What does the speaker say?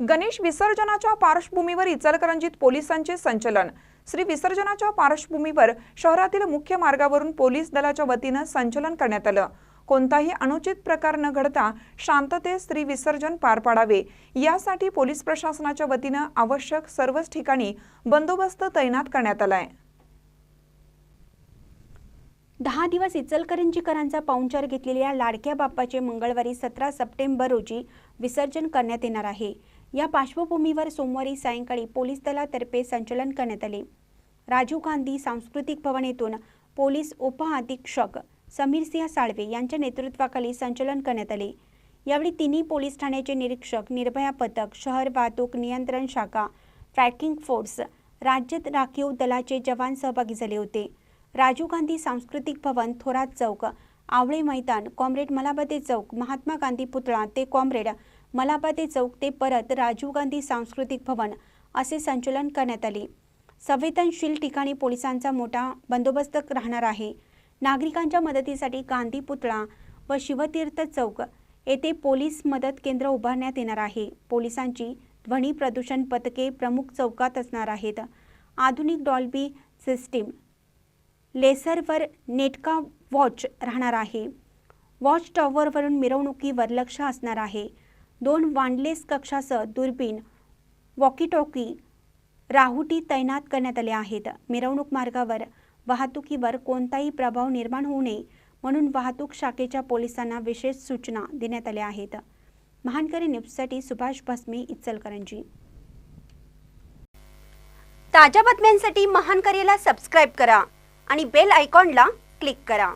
गणेश विसर्जनाच्या पार्श्वभूमीवर इचलकरंजीत पोलिसांचे संचलन. श्री विसर्जनाच्या पार्श्वभूमीवर शहरातील मुख्य मार्गावरून पोलीस दलाच्या वतीनं संचलन करण्यात आलं. कोणताही अनुचित प्रकार न घडता शांततेत स्त्री विसर्जन पार पाडावे. यासाठी पोलीस प्रशासनाच्या वतीनं आवश्यक सर्वच ठिकाणी बंदोबस्त तैनात करण्यात आलाय. दहा दिवस इचलकरंजीकरांचा पाहुणचार घेतलेल्या लाडक्या बाप्पाचे मंगळवारी सतरा सप्टेंबर रोजी विसर्जन करण्यात येणार आहे. या पार्श्वभूमीवर सोमवारी सायंकाळी पोलीस दलातर्फे संचलन करण्यात आले. राजीव गांधी सांस्कृतिक भवन येथून पोलीस उपअधीक्षक समीर सिंह साळवे यांच्या नेतृत्वाखाली संचलन करण्यात आले. यावेळी तिन्ही पोलीस ठाण्याचे निरीक्षक निर्भया पथक शहर वाहतूक नियंत्रण शाखा ट्रॅकिंग फोर्स राज्य राखीव दलाचे जवान सहभागी झाले होते. राजीव गांधी सांस्कृतिक भवन थोरात चौक आवळे मैदान कॉम्रेड मलाबते चौक महात्मा गांधी पुतळा ते कॉम्रेड मलाबादे चौक ते परत राजीव गांधी सांस्कृतिक भवन असे संचलन करण्यात आले. संवेदनशील ठिकाणी पोलिसांचा मोठा बंदोबस्त राहणार आहे. नागरिकांच्या मदतीसाठी गांधी पुतळा व शिवतीर्थ चौक येथे पोलीस मदत केंद्र उभारण्यात येणार आहे. पोलिसांची ध्वनी प्रदूषण पथके प्रमुख चौकात असणार आहेत. आधुनिक डॉल्बी सिस्टीम लेसरवर नेटका वॉच राहणार आहे. वॉच टॉवरवरून मिरवणुकीवर लक्ष असणार आहे. दोन वांडलेस कक्षासह दुर्बीण वॉकी टॉकी राहुटी तैनात करण्यात आले आहेत. मिरवणूक मार्गावर वाहतुकीवर कोणताही प्रभाव निर्माण होऊ नये म्हणून वाहतूक शाखेच्या पोलिसांना विशेष सूचना देण्यात आल्या आहेत. महानकरी न्यूजसाठी सुभाष भस्मे इचलकरंजी. ताज्या बातम्यांसाठी महानकरीला सबस्क्राईब करा आणि बेल आयकॉनला क्लिक करा.